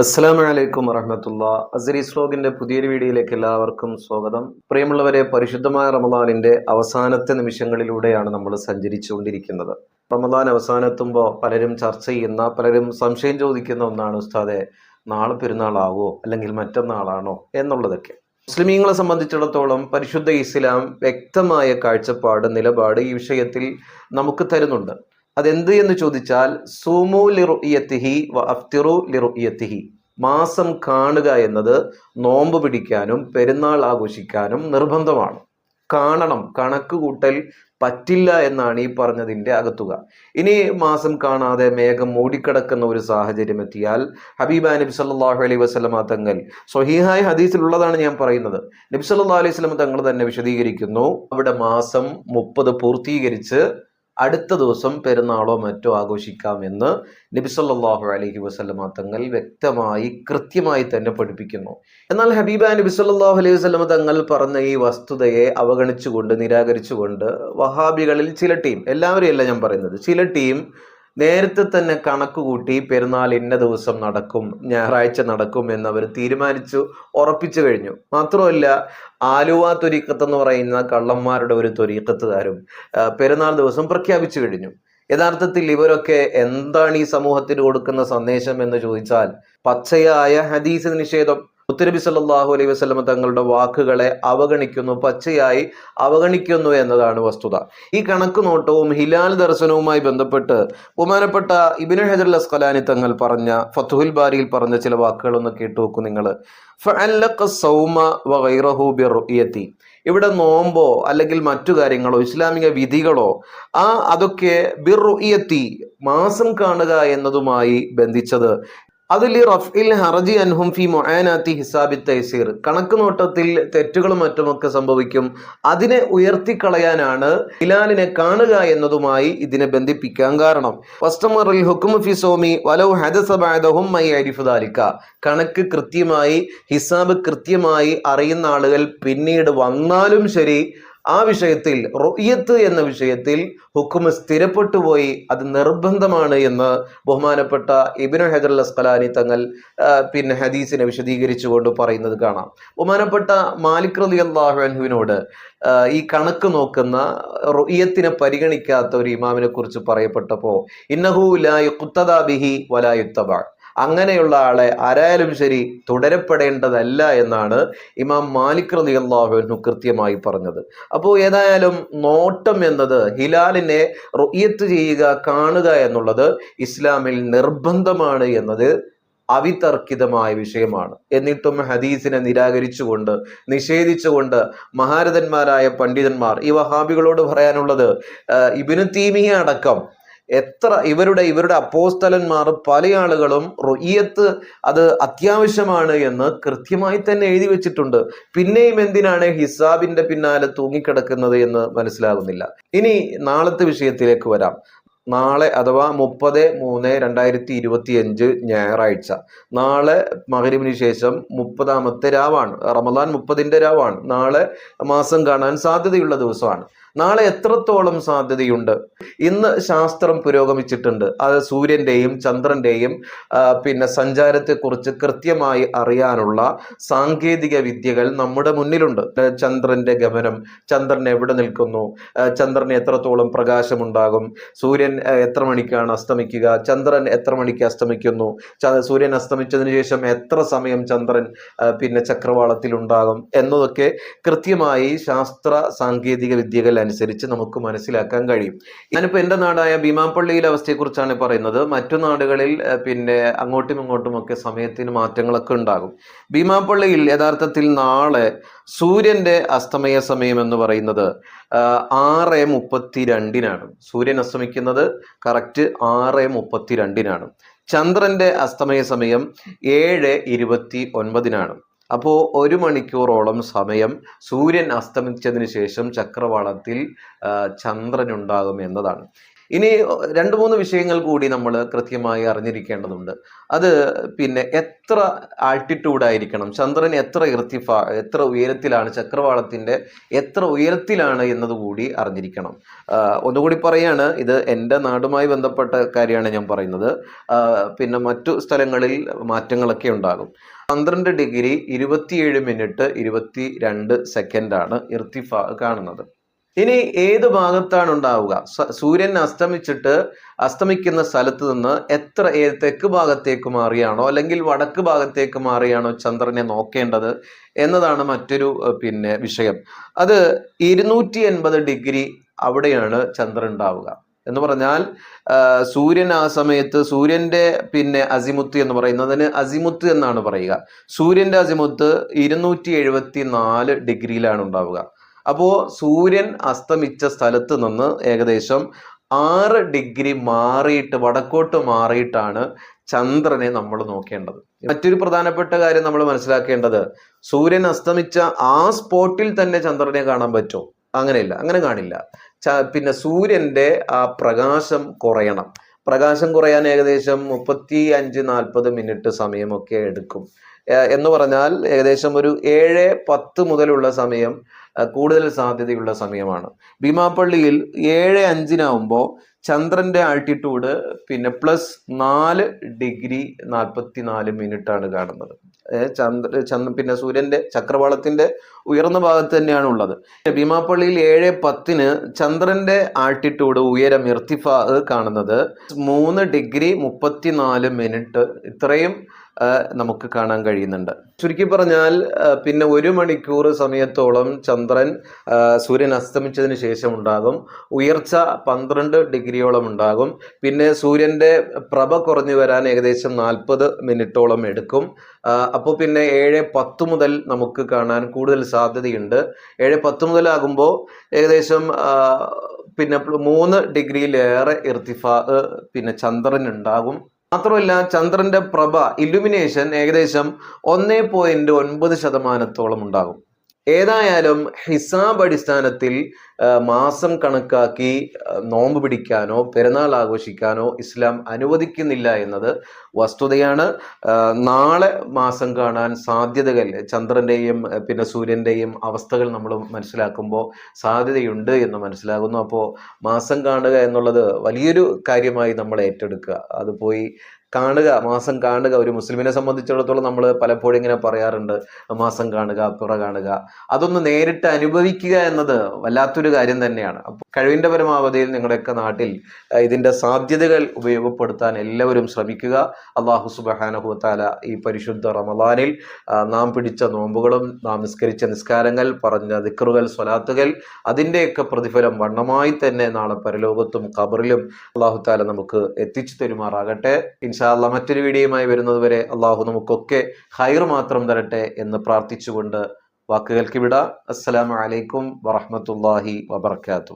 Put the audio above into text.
അസ്സലാമു വലൈക്കും വറഹമത്തുള്ള. അസരി സ്ലോഗിന്റെ പുതിയൊരു വീഡിയോയിലേക്ക് എല്ലാവർക്കും സ്വാഗതം. പ്രിയമുള്ളവരെ പരിശുദ്ധമായ റമദാനിന്റെ അവസാനത്തെ നിമിഷങ്ങളിലൂടെയാണ് നമ്മൾ സഞ്ചരിച്ചുകൊണ്ടിരിക്കുന്നത്. റമദാൻ അവസാനത്തുമ്പോൾ പലരും ചർച്ച ചെയ്യുന്ന പലരും സംശയം ചോദിക്കുന്ന ഒന്നാണ് ഉസ്താദെ നാളെ പെരുന്നാളാവോ? അല്ലെങ്കിൽ മറ്റന്നാളാണോ? എന്നുള്ളതൊക്കെ. മുസ്ലിമീങ്ങളെ സംബന്ധിച്ചിടത്തോളം പരിശുദ്ധ ഇസ്ലാം വ്യക്തമായ കാഴ്ചപ്പാട് നിലപാട് ഈ വിഷയത്തിൽ നമുക്ക് തരുന്നുണ്ട്. അതെന്ത് എന്ന് ചോദിച്ചാൽ സൂമു ലിറുയത്തിഹി വ അഫ്തിറു ലിറുയത്തിഹി മാസം കാണുക എന്നത് നോമ്പ് പിടിക്കാനും പെരുന്നാൾ ആഘോഷിക്കാനും നിർബന്ധമാണ്. കാണണം കണക്ക് കൂട്ടൽ പറ്റില്ല എന്നാണ് ഈ പറഞ്ഞതിന്റെ അകത്തുക. ഇനി മാസം കാണാതെ മേഘം മൂടിക്കിടക്കുന്ന ഒരു സാഹചര്യം എത്തിയാൽ ഹബീബ നബി സല്ലാഹു അലൈഹി വസല്ലമ തങ്ങൾ സ്വഹീഹായ ഹദീസിലുള്ളതാണ് ഞാൻ പറയുന്നത്. നബി സല്ലല്ലാഹു അലൈഹി സ്വലം തങ്ങൾ തന്നെ വിശദീകരിക്കുന്നു അവിടെ മാസം മുപ്പത് പൂർത്തീകരിച്ച് അടുത്ത ദിവസം പെരുന്നാളോ മറ്റോ ആഘോഷിക്കാമെന്ന് നബി സല്ലല്ലാഹു അലൈഹി വസല്ലമ തങ്ങൾ വ്യക്തമായി കൃത്യമായി തന്നെ പഠിപ്പിക്കുന്നു. എന്നാൽ ഹബീബ നബി സല്ലല്ലാഹു അലൈഹി വസ്ലമ തങ്ങൾ പറഞ്ഞ ഈ വസ്തുതയെ അവഗണിച്ചുകൊണ്ട് നിരാകരിച്ചുകൊണ്ട് വഹാബികളിൽ ചില ടീം എല്ലാവരെയല്ല ഞാൻ പറയുന്നത് ചില ടീം നേരത്തെ തന്നെ കണക്ക് കൂട്ടി പെരുന്നാൾ ഇന്ന ദിവസം നടക്കും ഞായറാഴ്ച നടക്കും എന്ന് അവർ തീരുമാനിച്ചു ഉറപ്പിച്ചു കഴിഞ്ഞു. മാത്രമല്ല ആലുവ തൊരീക്കത്ത് എന്ന് പറയുന്ന കള്ളന്മാരുടെ ഒരു തൊരീക്കത്തുകാരും പെരുന്നാൾ ദിവസം പ്രഖ്യാപിച്ചു കഴിഞ്ഞു. യഥാർത്ഥത്തിൽ ഇവരൊക്കെ എന്താണ് ഈ സമൂഹത്തിന് കൊടുക്കുന്ന സന്ദേശം എന്ന് ചോദിച്ചാൽ പച്ചയായ ഹദീസ് നിഷേധം. മുത്തനബി സല്ലാഹു അലൈഹി വസല്ലമ തങ്ങളുടെ വാക്കുകളെ അവഗണിക്കുന്നു പച്ചയായി അവഗണിക്കുന്നു എന്നതാണ് വസ്തുത. ഈ കണക്ക് നോട്ടവും ഹിലാൽ ദർശനവുമായി ബന്ധപ്പെട്ട് ബഹുമാനപ്പെട്ട ഇബിന് ഹജർ അസ്കലാനി തങ്ങൾ പറഞ്ഞ ഫത്തുഹുൽ ബാരിയിൽ പറഞ്ഞ ചില വാക്കുകളൊന്ന് കേട്ടു നോക്കൂ നിങ്ങൾ ഇവിടെ നോമ്പോ അല്ലെങ്കിൽ മറ്റു കാര്യങ്ങളോ ഇസ്ലാമിക വിധികളോ ആ അതൊക്കെ ബിർ മാസം കാണുക എന്നതുമായി ബന്ധിച്ചത് അതിൽ റഫ്ഇൽ ഹർജി അൻഹും ഫി മൊഹാനാത്തി ഹിസാബി തൈസീർ. കണക്ക് നോട്ടത്തിൽ തെറ്റുകളും മറ്റുമൊക്കെ സംഭവിക്കും. അതിനെ ഉയർത്തിക്കളയാനാണ് ഹിലാലിനെ കാണുക എന്നതുമായി ഇതിനെ ബന്ധിപ്പിക്കാൻ കാരണം. വസ്റ്റമറിൽ ഹുക്കും ഫി സോമി വലവ് ഹദസബാദഹും മൈ അരിഫുദാലിക്ക കണക്ക് കൃത്യമായി ഹിസാബ് കൃത്യമായി അറിയുന്ന ആളുകൾ പിന്നീട് വന്നാലും ശരി ആ വിഷയത്തിൽ റൊയ്യത്ത് എന്ന വിഷയത്തിൽ ഹുക്കുമ് സ്ഥിരപ്പെട്ടു പോയി അത് നിർബന്ധമാണ് എന്ന് ബഹുമാനപ്പെട്ട ഇബിനു ഹജർ അസ്കലാനി തങ്ങൾ പിന്നെ ഹദീസിനെ വിശദീകരിച്ചുകൊണ്ട് പറയുന്നത് കാണാം. ബഹുമാനപ്പെട്ട മാലിക് റലി അൻഹുവിനോട് ഈ കണക്ക് നോക്കുന്ന റൊയ്യത്തിനെ പരിഗണിക്കാത്ത ഒരു ഇമാമിനെ കുറിച്ച് പറയപ്പെട്ടപ്പോൾ ഇന്നഹു ലാ യുക്തദാ ബിഹി വലാ അങ്ങനെയുള്ള ആളെ ആരായാലും ശരി തുടരപ്പെടേണ്ടതല്ല എന്നാണ് ഇമാം മാലിക് റലി അള്ളാഹുവിനു കൃത്യമായി പറഞ്ഞത്. അപ്പോൾ ഏതായാലും നോട്ടം എന്നത് ഹിലാലിനെ റൊയ്യത്ത് ചെയ്യുക കാണുക എന്നുള്ളത് ഇസ്ലാമിൽ നിർബന്ധമാണ് എന്നത് അവിതർക്കിതമായ വിഷയമാണ്. എന്നിട്ടും ഹദീസിനെ നിരാകരിച്ചുകൊണ്ട് നിഷേധിച്ചുകൊണ്ട് മഹാരഥന്മാരായ പണ്ഡിതന്മാർ ഈ വഹാബികളോട് പറയാനുള്ളത് ഇബിനു തീമിയ അടക്കം എത്ര ഇവരുടെ ഇവരുടെ അപ്പോസ്തലന്മാർ പല ആളുകളും റൊയ്യത്ത് അത് അത്യാവശ്യമാണ് എന്ന് കൃത്യമായി തന്നെ എഴുതി വെച്ചിട്ടുണ്ട്. പിന്നെയും എന്തിനാണ് ഹിസാബിന്റെ പിന്നാലെ തൂങ്ങിക്കിടക്കുന്നത് എന്ന് മനസ്സിലാകുന്നില്ല. ഇനി നാളത്തെ വിഷയത്തിലേക്ക് വരാം. നാളെ അഥവാ മുപ്പത് മൂന്ന് രണ്ടായിരത്തി ഇരുപത്തി അഞ്ച് ഞായറാഴ്ച. നാളെ മകരിവിന് ശേഷം മുപ്പതാമത്തെ രാവാണ്. റമദാൻ മുപ്പതിന്റെ രാവാണ്. നാളെ മാസം കാണാൻ സാധ്യതയുള്ള ദിവസമാണ്. നാളെ എത്രത്തോളം സാധ്യതയുണ്ട്? ഇന്ന് ശാസ്ത്രം പുരോഗമിച്ചിട്ടുണ്ട്. അത് സൂര്യന്റെയും ചന്ദ്രന്റെയും ആ, പിന്നെ സഞ്ചാരത്തെക്കുറിച്ച് കൃത്യമായി അറിയാനുള്ള സാങ്കേതിക വിദ്യകൾ നമ്മുടെ മുന്നിലുണ്ട്. ചന്ദ്രന്റെ ഗമനം ചന്ദ്രൻ എവിടെ നിൽക്കുന്നു? ചന്ദ്രന് എത്രത്തോളം പ്രകാശമുണ്ടാകും? സൂര്യൻ എത്ര മണിക്കാണ് അസ്തമിക്കുക? ചന്ദ്രൻ എത്ര മണിക്ക് അസ്തമിക്കുന്നു? സൂര്യൻ അസ്തമിച്ചതിന് ശേഷം എത്ര സമയം ചന്ദ്രൻ പിന്നെ ചക്രവാളത്തിൽ ഉണ്ടാകും എന്നതൊക്കെ കൃത്യമായി ശാസ്ത്ര സാങ്കേതിക വിദ്യകൾ അനുസരിച്ച് നമുക്ക് മനസ്സിലാക്കാൻ കഴിയും. ഞാനിപ്പോൾ എന്റെ നാടായ ഭീമാപ്പള്ളിയിലെ അവസ്ഥയെക്കുറിച്ചാണ് പറയുന്നത്. മറ്റു നാടുകളിൽ പിന്നെ അങ്ങോട്ടും ഇങ്ങോട്ടുമൊക്കെ സമയത്തിന് മാറ്റങ്ങളൊക്കെ ഉണ്ടാകും. ഭീമാപ്പള്ളിയിൽ യഥാർത്ഥത്തിൽ നാളെ സൂര്യന്റെ അസ്തമയ സമയം എന്ന് പറയുന്നത് ആറ് മുപ്പത്തി രണ്ടിനാണ് സൂര്യൻ അസ്തമിക്കുന്നത് കറക്റ്റ് ആറ് മുപ്പത്തി രണ്ടിനാണ് ചന്ദ്രന്റെ അസ്തമയ സമയം ഏഴ് ഇരുപത്തി ഒൻപതിനാണ്. അപ്പോൾ ഒരു മണിക്കൂറോളം സമയം സൂര്യൻ അസ്തമിച്ചതിന് ശേഷം ചക്രവാളത്തിൽ ചന്ദ്രൻ ഉണ്ടാകും എന്നതാണ്. ഇനി രണ്ട് മൂന്ന് വിഷയങ്ങൾ കൂടി നമ്മൾ കൃത്യമായി അറിഞ്ഞിരിക്കേണ്ടതുണ്ട്. അത് പിന്നെ എത്ര ആൾട്ടിറ്റ്യൂഡ് ആയിരിക്കണം? ചന്ദ്രൻ എത്ര ഇർത്തിഫ എത്ര ഉയരത്തിലാണ് ചക്രവാളത്തിന്റെ എത്ര ഉയരത്തിലാണ് എന്നതുകൂടി അറിഞ്ഞിരിക്കണം. ഒന്നുകൂടി പറയാണ് ഇത് എന്റെ നാടുമായി ബന്ധപ്പെട്ട കാര്യമാണ് ഞാൻ പറയുന്നത്. പിന്നെ മറ്റു സ്ഥലങ്ങളിൽ മാറ്റങ്ങളൊക്കെ ഉണ്ടാകും. പന്ത്രണ്ട് ഡിഗ്രി ഇരുപത്തിയേഴ് മിനിറ്റ് ഇരുപത്തി രണ്ട് സെക്കൻഡാണ് ഇർത്തിഫ കാണുന്നത്. ഇനി ഏത് ഭാഗത്താണ് ഉണ്ടാവുക? സൂര്യൻ അസ്തമിച്ചിട്ട് അസ്തമിക്കുന്ന സ്ഥലത്ത് നിന്ന് എത്ര തെക്ക് ഭാഗത്തേക്ക് മാറിയാണോ അല്ലെങ്കിൽ വടക്ക് ഭാഗത്തേക്ക് മാറിയാണോ ചന്ദ്രനെ നോക്കേണ്ടത് എന്നതാണ് മറ്റൊരു പിന്നെ വിഷയം. അത് ഇരുന്നൂറ്റി ഡിഗ്രി അവിടെയാണ് ചന്ദ്രൻ ഉണ്ടാവുക. എന്ന് പറഞ്ഞാൽ സൂര്യൻ ആ സമയത്ത് സൂര്യന്റെ പിന്നെ അസിമുത്ത് എന്ന് പറയുന്നതിന് അസിമുത്ത് എന്നാണ് പറയുക. സൂര്യന്റെ അസിമുത്ത് ഇരുന്നൂറ്റി എഴുപത്തി നാല് ഡിഗ്രിയിലാണ് ഉണ്ടാവുക. അപ്പോൾ സൂര്യൻ അസ്തമിച്ച സ്ഥലത്ത് നിന്ന് ഏകദേശം ആറ് ഡിഗ്രി മാറിയിട്ട് വടക്കോട്ട് മാറിയിട്ടാണ് ചന്ദ്രനെ നമ്മൾ നോക്കേണ്ടത്. മറ്റൊരു പ്രധാനപ്പെട്ട കാര്യം നമ്മൾ മനസ്സിലാക്കേണ്ടത് സൂര്യൻ അസ്തമിച്ച ആ സ്പോട്ടിൽ തന്നെ ചന്ദ്രനെ കാണാൻ പറ്റുമോ? അങ്ങനെയില്ല അങ്ങനെ കാണില്ല. പിന്നെ സൂര്യന്റെ ആ പ്രകാശം കുറയണം. പ്രകാശം കുറയാൻ ഏകദേശം മുപ്പത്തി അഞ്ച് നാൽപ്പത് മിനിറ്റ് സമയമൊക്കെ എടുക്കും. എന്ന് പറഞ്ഞാൽ ഏകദേശം ഒരു ഏഴ് പത്ത് മുതലുള്ള സമയം കൂടുതൽ സാധ്യതയുള്ള സമയമാണ്. ഭീമാപ്പള്ളിയിൽ ഏഴ് അഞ്ചിനാവുമ്പോൾ ചന്ദ്രന്റെ ആൾട്ടിറ്റ്യൂഡ് പിന്നെ പ്ലസ് നാല് ഡിഗ്രി നാൽപ്പത്തി നാല് മിനിറ്റാണ് കാണുന്നത്. ചന്ദ്ര ചന്ദ്ര പിന്നെ സൂര്യന്റെ ചക്രവാളത്തിന്റെ ഉയർന്ന ഭാഗത്ത് തന്നെയാണ് ഉള്ളത് ഭീമാപ്പള്ളിയിൽ ഏഴ് പത്തിന് ചന്ദ്രന്റെ ആൾട്ടിറ്റ്യൂഡ് ഉയരം ഇർത്തിഫ കാണുന്നത് മൂന്ന് ഡിഗ്രി മുപ്പത്തിനാല് മിനിറ്റ്. ഇത്രയും നമുക്ക് കാണാൻ കഴിയുന്നുണ്ട്. ചുരുക്കി പറഞ്ഞാൽ പിന്നെ ഒരു മണിക്കൂർ സമയത്തോളം ചന്ദ്രൻ സൂര്യൻ അസ്തമിച്ചതിന് ശേഷം ഉണ്ടാകും. ഉയർച്ച പന്ത്രണ്ട് ഡിഗ്രിയോളം ഉണ്ടാകും. പിന്നെ സൂര്യന്റെ പ്രഭ കുറഞ്ഞു വരാൻ ഏകദേശം നാൽപ്പത് മിനിറ്റോളം എടുക്കും. അപ്പോൾ പിന്നെ ഏഴ് പത്ത് മുതൽ നമുക്ക് കാണാൻ കൂടുതൽ സാധ്യതയുണ്ട്. ഏഴ് പത്ത് മുതലാകുമ്പോൾ ഏകദേശം പിന്നെ മൂന്ന് ഡിഗ്രിയിലേറെ ഇർത്തിഫാ പിന്നെ ചന്ദ്രൻ ഉണ്ടാകും. മാത്രമല്ല ചന്ദ്രന്റെ പ്രഭ ഇലുമിനേഷൻ ഏകദേശം ഒന്നേ പോയിന്റ് ഒൻപത് ശതമാനത്തോളം ഉണ്ടാകും. ഏതായാലും ഹിസാബ് അടിസ്ഥാനത്തിൽ മാസം കണക്കാക്കി നോമ്പ് പിടിക്കാനോ പെരുന്നാൾ ആഘോഷിക്കാനോ ഇസ്ലാം അനുവദിക്കുന്നില്ല എന്നത് വസ്തുതയാണ്. നാളെ മാസം കാണാൻ സാധ്യതകൾ ചന്ദ്രന്റെയും പിന്നെ സൂര്യന്റെയും അവസ്ഥകൾ നമ്മൾ മനസ്സിലാക്കുമ്പോൾ സാധ്യതയുണ്ട് എന്ന് മനസ്സിലാകുന്നു. അപ്പോൾ മാസം കാണുക എന്നുള്ളത് വലിയൊരു കാര്യമായി നമ്മൾ ഏറ്റെടുക്കുക. അത് പോയി കാണുക മാസം കാണുക. ഒരു മുസ്ലിമിനെ സംബന്ധിച്ചിടത്തോളം നമ്മൾ പലപ്പോഴും ഇങ്ങനെ പറയാറുണ്ട് മാസം കാണുക പിറ കാണുക. അതൊന്ന് നേരിട്ട് അനുഭവിക്കുക എന്നത് വല്ലാത്തൊരു കാര്യം തന്നെയാണ്. അപ്പോൾ കഴിവിന്റെ പരമാവധിയിൽ നിങ്ങളുടെയൊക്കെ നാട്ടിൽ ഇതിന്റെ സാധ്യതകൾ ഉപയോഗപ്പെടുത്താൻ എല്ലാവരും ശ്രമിക്കുക. അള്ളാഹു സുബഹാനഹുത്താല ഈ പരിശുദ്ധ റമദാനിൽ നാം പിടിച്ച നോമ്പുകളും നാം നിസ്കരിച്ച നിസ്കാരങ്ങൾ പറഞ്ഞ ദിക്റുകൾ സ്വലാത്തുകൾ അതിന്റെയൊക്കെ പ്രതിഫലം വണ്ണമായി തന്നെ നാളെ പരലോകത്തും ഖബറിലും അള്ളാഹു താല നമുക്ക് എത്തിച്ചു തരുമാറാകട്ടെ. ഇൻഷാല്ല മറ്റൊരു വീഡിയോയുമായി വരുന്നതുവരെ അള്ളാഹു നമുക്കൊക്കെ ഹൈർ മാത്രം തരട്ടെ എന്ന് പ്രാർത്ഥിച്ചുകൊണ്ട് വാക്കുകൾക്ക് വിട. അസ്സലാമു അലൈക്കും വറഹ്മത്തുള്ളാഹി വബർക്കാത്തു